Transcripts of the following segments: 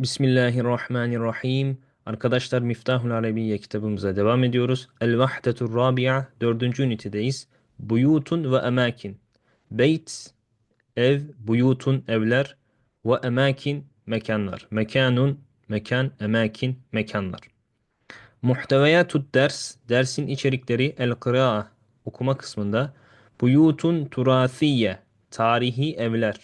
Bismillahirrahmanirrahim. Arkadaşlar Miftahul Arabiye kitabımıza devam ediyoruz. El Vahdetur Rabia dördüncü ünitedeyiz. Buyutun ve emakin. Beyt, ev, buyutun, evler ve emakin, mekanlar. Mekanun, mekan, emakin, mekanlar. Muhteveyatut ders, dersin içerikleri el-kıraa, okuma kısmında. Buyutun turasiye, tarihi evler.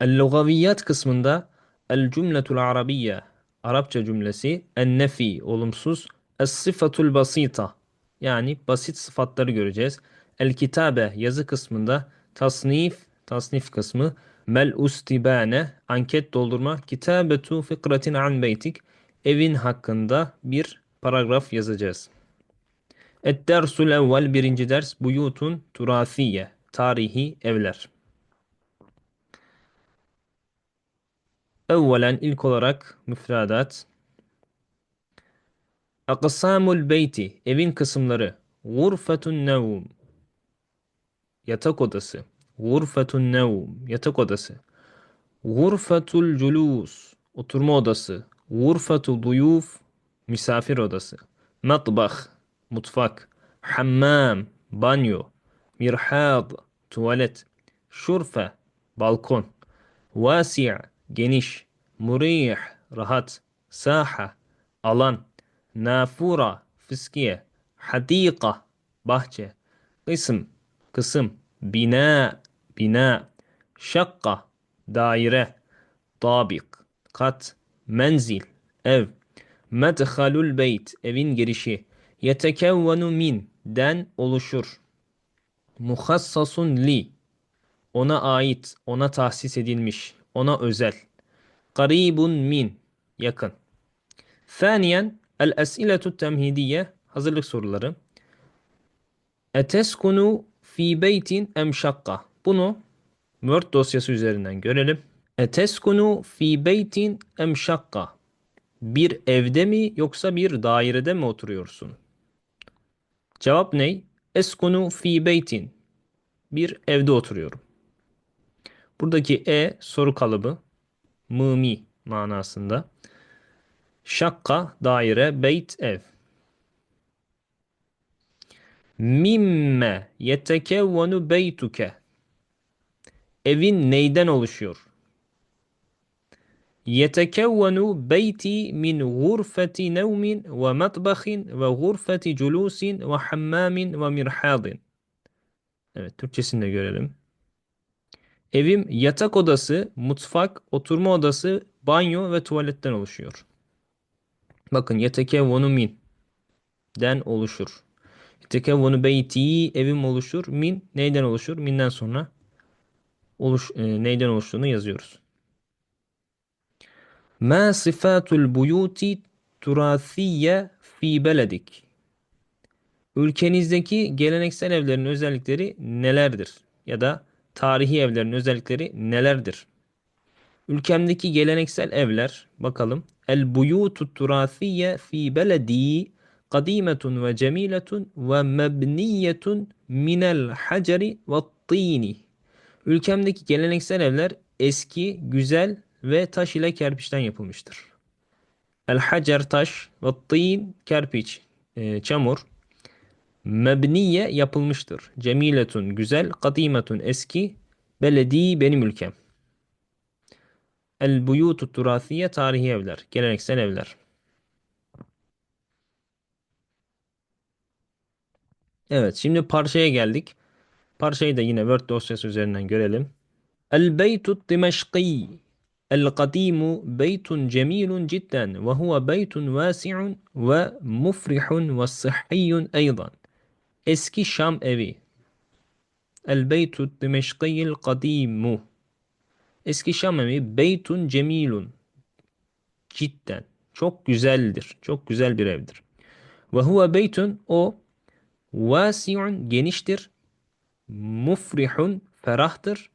El-lugaviyat kısmında El cümletul arabiyye Arapça cümlesi en nefi olumsuz es sıfatul basita yani basit sıfatları göreceğiz. El kitabe yazı kısmında tasnif tasnif kısmı mel ustibane anket doldurma kitabetu fikratin an beytik evin hakkında bir paragraf yazacağız. Et dersul evvel birinci ders buyutun turasiye tarihi evler. Evvelen ilk olarak müfredat. Aksamul beyti evin kısımları. Gurfetun nevm yatak odası. Gurfetun nevm yatak odası. Gurfetul culus oturma odası. Gurfetul duyuf misafir odası. Matbah mutfak. Hammam banyo. Mirhad tuvalet. Şurfe balkon. Vasi' geniş, murih, rahat, saha, alan, nafura, fiskiye, hadika, bahçe, kısım, kısım, bina, bina, şakka, daire, tabik, kat, menzil, ev, medhalul beyt, evin girişi, yetekevvenu min, den oluşur, muhassasun li, ona ait, ona tahsis edilmiş, ona özel. Garibun min yakın. Thaniyen el esiletu temhidiye hazırlık soruları. Eteskunu fi beytin em şakka. Bunu Word dosyası üzerinden görelim. Eteskunu fi beytin em şakka. Bir evde mi yoksa bir dairede mi oturuyorsun? Cevap ne? Eskunu fi beytin. Bir evde oturuyorum. Buradaki e soru kalıbı mımi manasında. Şakka daire, beyt ev. Mimme yetekevvenu beytuke. Evin neyden oluşuyor? Yetekevvenu beyti min gurfeti nevmin ve matbahin ve gurfeti culusin ve hammamin ve mirhadin. Evet Türkçesini de görelim. Evim yatak odası, mutfak, oturma odası, banyo ve tuvaletten oluşuyor. Bakın yetekevvonu min den oluşur. Yetekevvonu beyti evim oluşur. Min neyden oluşur? Minden sonra oluş, e, neyden oluştuğunu yazıyoruz. Ma sifatul buyuti turasiye fi beledik. Ülkenizdeki geleneksel evlerin özellikleri nelerdir? Ya da tarihi evlerin özellikleri nelerdir? Ülkemdeki geleneksel evler bakalım. El buyutu turasiye fi beledi kadimetun ve cemiletun ve mebniyetun minel haceri ve tini. Ülkemdeki geleneksel evler eski, güzel ve taş ile kerpiçten yapılmıştır. El hacer taş ve tin kerpiç, e, çamur Mebniye yapılmıştır. Cemiletun güzel, kadimetun eski, beledi benim ülkem. El buyutu turasiye tarihi evler, geleneksel evler. Evet şimdi parçaya geldik. Parçayı da yine Word dosyası üzerinden görelim. El beytut dimeşki El kadimu beytun cemilun cidden ve huve beytun vasi'un ve mufrihun ve sıhhiyyun eydan. Eski Şam evi. El beytu dimeşkiyil kadimu. Eski Şam evi beytun cemilun. Cidden. Çok güzeldir. Çok güzel bir evdir. Ve huve beytun o vasi'un geniştir. Mufrihun ferahtır.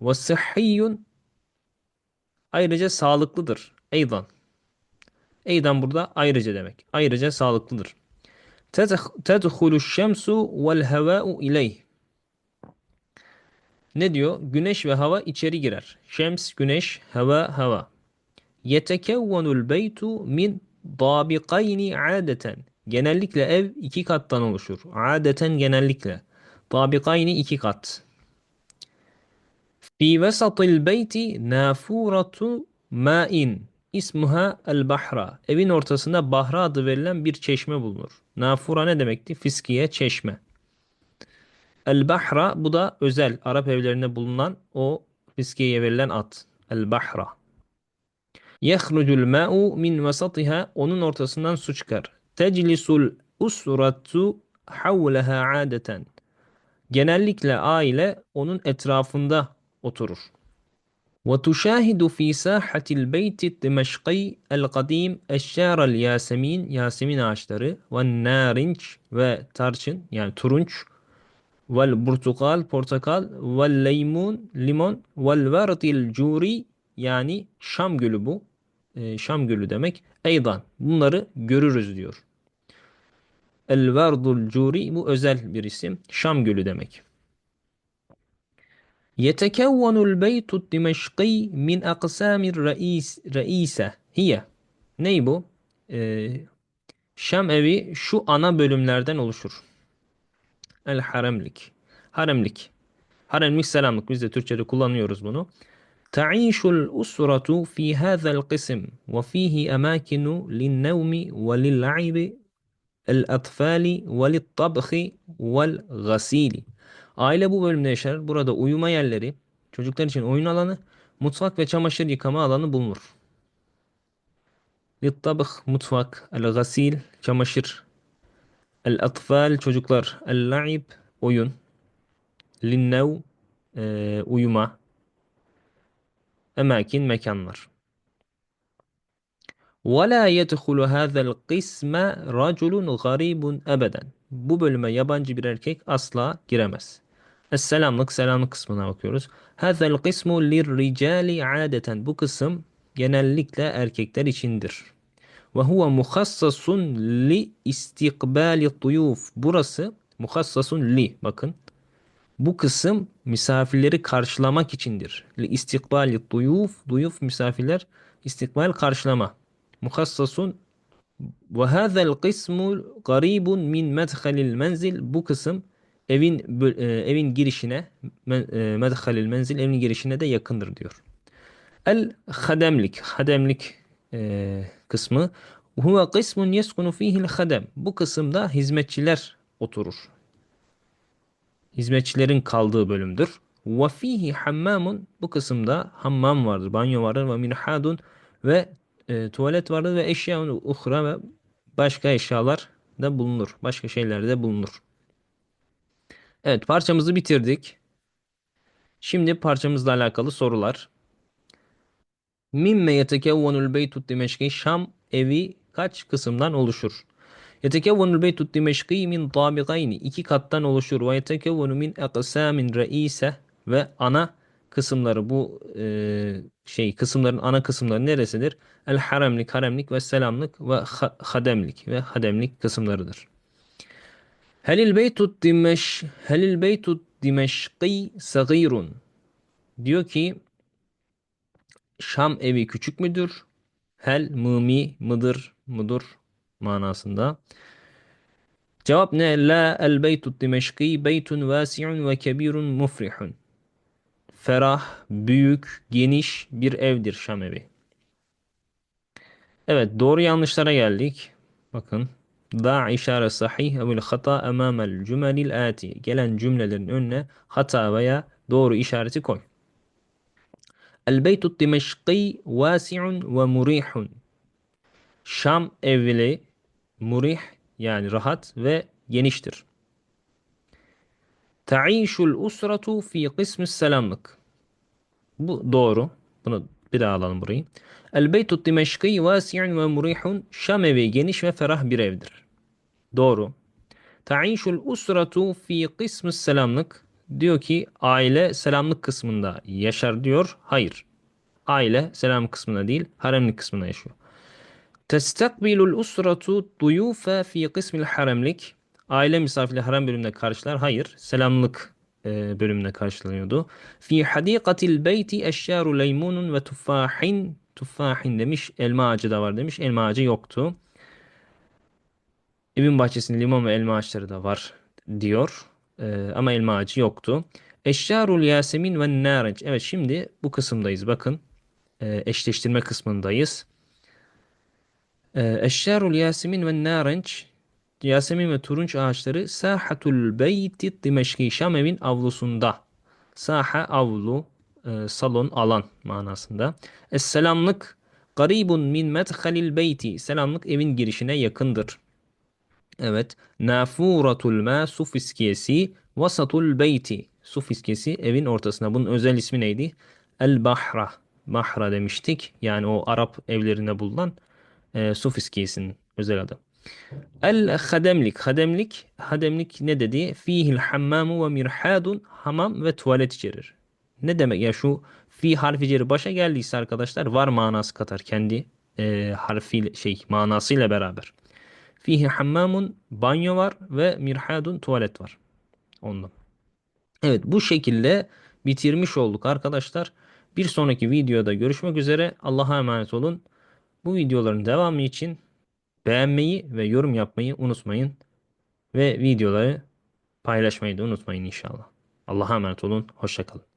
Ve sıhhiyyun ayrıca sağlıklıdır. Eydan. Eydan burada ayrıca demek. Ayrıca sağlıklıdır. Tedhulu şemsu vel hava'u ileyh. Ne diyor? Güneş ve hava içeri girer. Şems güneş, hava hava. yetekevvenul beytu min dabiqayni adeten. Genellikle ev iki kattan oluşur. Adeten genellikle. Dabiqayni iki kat. Fi vesatil beyti nafuratu ma'in. İsmuha el bahra. Evin ortasında bahra adı verilen bir çeşme bulunur. Nafura ne demekti? Fiskiye çeşme. El bahra bu da özel Arap evlerinde bulunan o fiskiyeye verilen ad. El bahra. Yehrucul ma'u min vasatiha onun ortasından su çıkar. Teclisul usratu havleha adeten. Genellikle aile onun etrafında oturur. وتشاهد في ساحة البيت الدمشقي القديم أشجار الياسمين Yasemin ağaçları ve ve tarçın yani turunç vel portakal portakal vel leymun limon vel verdil curi yani Şam gölü bu. Ee, Şam gölü demek. Eydan bunları görürüz diyor. El verdul curi bu özel bir isim. Şam gölü demek. يتكون البيت الدمشقي من أقسام الرئيس رئيسة هي ney bu? Ee, Şam evi şu ana bölümlerden oluşur. El haremlik. Haremlik. Haremlik selamlık. Biz de Türkçe'de kullanıyoruz bunu. تعيش الأسرة في هذا القسم وفيه أماكن للنوم وللعب الأطفال وللطبخ والغسيل Aile bu bölümde yaşar. Burada uyuma yerleri, çocuklar için oyun alanı, mutfak ve çamaşır yıkama alanı bulunur. Littabıh mutfak, el-gasil çamaşır, el-atfal çocuklar, el-la'ib oyun, linnev e, uyuma, emakin mekanlar. وَلَا يَدْخُلُ هَذَا الْقِسْمَ رَجُلٌ غَرِيبٌ أَبَدًا Bu bölüme yabancı bir erkek asla giremez. Es-selamlık, selamlık kısmına bakıyoruz. Hazel kısmu lirricali adeten. Bu kısım genellikle erkekler içindir. Ve huve muhassasun li istikbali tuyuf. Burası muhassasun li. Bakın. Bu kısım misafirleri karşılamak içindir. Li istikbali duyuf. Duyuf misafirler. istikbal karşılama. Muhassasun ve hazel kısmu garibun min medhalil menzil. Bu kısım evin e, evin girişine e, medhalil menzil evin girişine de yakındır diyor. El hademlik hademlik e, kısmı huve kısmun yeskunu fihil hadem. Bu kısımda hizmetçiler oturur. Hizmetçilerin kaldığı bölümdür. Ve fihi hammamun bu kısımda hammam vardır, banyo vardır ve minhadun ve e, tuvalet vardır ve eşyaun uhra ve başka eşyalar da bulunur. Başka şeyler de bulunur. Evet parçamızı bitirdik. Şimdi parçamızla alakalı sorular. Mimme yetekevvenul beytut dimeşki Şam evi kaç kısımdan oluşur? Yetekevvenul beytut dimeşki min tabiqayni iki kattan oluşur. Ve yetekevvenu min aqsamin reise ve ana kısımları bu e, şey kısımların ana kısımları neresidir? El haremlik, haremlik ve selamlık ve hademlik ve hademlik kısımlarıdır. Helil beytut dimeş Helil beytut dimeşki sagirun diyor ki Şam evi küçük müdür? Hel mımi mıdır mudur manasında. Cevap ne? La el beytut dimeşki beytun vasi'un ve kebirun mufrihun. Ferah, büyük, geniş bir evdir Şam evi. Evet doğru yanlışlara geldik. Bakın. Da işare sahih evil hata emamel cümelil ati. Gelen cümlelerin önüne hata veya doğru işareti koy. El beytut dimeşki vasi'un ve murihun. Şam evli murih yani rahat ve geniştir. Ta'işul usratu fi kısmı selamlık. Bu doğru. Bunu bir daha alalım burayı. El beytut dimeşki vasi'un ve murihun. Şam evi geniş ve ferah bir evdir. Doğru. Ta'işul usratu fi kısmı selamlık. Diyor ki aile selamlık kısmında yaşar diyor. Hayır. Aile selam kısmında değil haremlik kısmında yaşıyor. Testakbilul usratu duyufe fi kısmil haremlik. Aile misafirli harem bölümünde karşılar. Hayır. Selamlık bölümünde karşılanıyordu. Fi hadikatil beyti eşyaru leymunun ve tufahin tuffahin demiş. Elma ağacı da var demiş. Elma ağacı yoktu. Evin bahçesinde limon ve elma ağaçları da var diyor. Ee, ama elma ağacı yoktu. Eşşarul yasemin ve narenç. Evet şimdi bu kısımdayız. Bakın Ee, eşleştirme kısmındayız. Ee, Eşşarul yasemin ve narenç. Yasemin ve turunç ağaçları sahatul beyti Dimeşki Şam evin avlusunda. Saha avlu, e, salon, alan manasında. Es-selamlık garibun min medhalil beyti. Selamlık evin girişine yakındır. Evet. Nafuratul ma su fiskiyesi vasatul beyti. Su fiskiyesi evin ortasında. Bunun özel ismi neydi? El bahra. Bahra demiştik. Yani o Arap evlerinde bulunan e, su fiskiyesinin özel adı. El hademlik. Hademlik. Hademlik ne dedi? Fihil hammamu ve mirhadun. Hamam ve tuvalet içerir. Ne demek ya şu fi harfi ceri başa geldiyse arkadaşlar var manası katar kendi e, harfi şey manasıyla beraber. Fihi hammamun banyo var ve mirhadun tuvalet var. Ondan. Evet bu şekilde bitirmiş olduk arkadaşlar. Bir sonraki videoda görüşmek üzere. Allah'a emanet olun. Bu videoların devamı için beğenmeyi ve yorum yapmayı unutmayın. Ve videoları paylaşmayı da unutmayın inşallah. Allah'a emanet olun. Hoşçakalın.